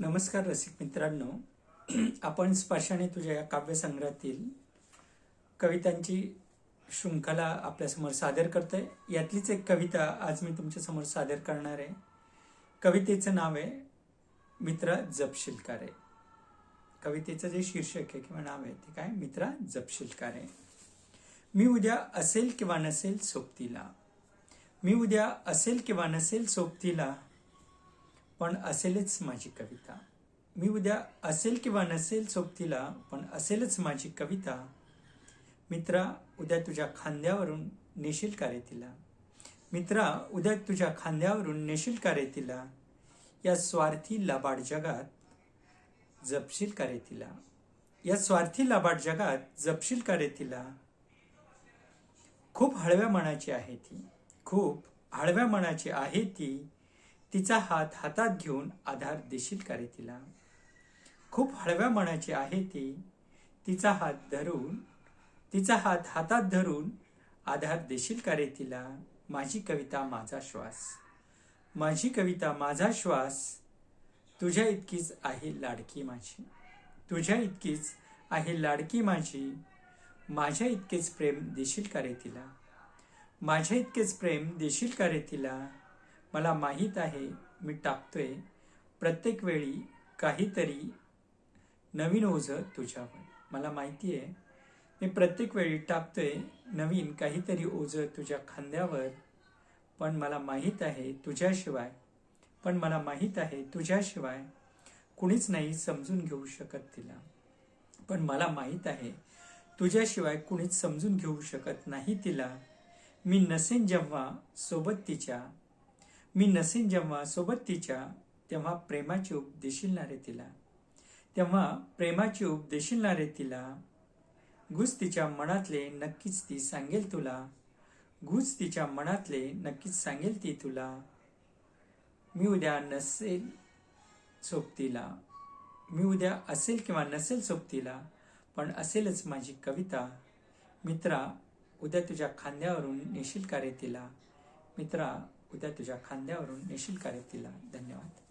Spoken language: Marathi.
नमस्कार रसिक मित्रांनो. आपण स्पर्शाने तुझ्या या काव्यसंग्रहातील कवितांची शृंखला आपल्यासमोर सादर करतोय. यातलीच एक कविता आज मी तुमच्यासमोर सादर करणार आहे. कवितेचं नाव आहे मित्रा जपशिलकारे. कवितेचं जे शीर्षक आहे किंवा नाव आहे ते काय? मित्रा जपशिलकारे. मी उद्या असेल किंवा नसेल सोबतीला. मी उद्या असेल किंवा नसेल सोबतीला पण असेलच माझी कविता. मी उद्या असेल किंवा नसेल सोबतीला पण असेलच माझी कविता. मित्रा उद्या तुझ्या खांद्यावरून नेशील का रे तिला? मित्रा उद्या तुझ्या खांद्यावरून नेशील का रे तिला? या स्वार्थी लबाड जगात जपशील का रे तिला? या स्वार्थी लबाड जगात जपशील का रे तिला? खूप हळव्या मनाची आहे ती. खूप हळव्या मनाची आहे ती. तिचा हात हातात घेऊन आधार देशील का रे तिला? खूप हळव्या मनाची आहे ती. तिचा हात धरून तिचा हात हातात धरून आधार देशील का रे तिला? माझी कविता माझा श्वास. माझी कविता माझा श्वास. तुझ्या इतकीच आहे लाडकी माझी. तुझ्या इतकीच आहे लाडकी माझी. माझ्या इतकेच प्रेम देशील का रे तिला? माझ्या इतकेच प्रेम देशील का रे तिला? मला माहीत आहे मी टाकतोय. प्रत्येक वेळी काहीतरी नवीन ओझं तुझ्यावर. मला माहिती आहे. मी प्रत्येक वेळी टाकतोय नवीन काहीतरी ओझं तुझ्या खांद्यावर पण मला माहीत आहे तुझ्याशिवाय. पण मला माहीत आहे तुझ्याशिवाय. कुणीच नाही समजून घेऊ शकत तिला. पण मला माहीत आहे तुझ्याशिवाय कुणीच समजून घेऊ शकत नाही तिला. मी नसेन जेव्हा सोबत तिच्या मी नसेन जेव्हा सोबत तिच्या तेव्हा प्रेमाचे उप नारे रे तिला. तेव्हा प्रेमाचे उप देशील ना रे तिला. गुज तिच्या मनातले नक्कीच ती सांगेल तुला. गुज तिच्या मनातले नक्कीच सांगेल ती तुला. मी उद्या नसेल सोबतीला. मी उद्या असेल किंवा नसेल सोबतीला पण असेलच माझी कविता. मित्रा उद्या तुझ्या खांद्यावरून नेशील का रे तिला? मित्रा उद्या तुझ्या खांद्यावरून नेशील का तिला? धन्यवाद.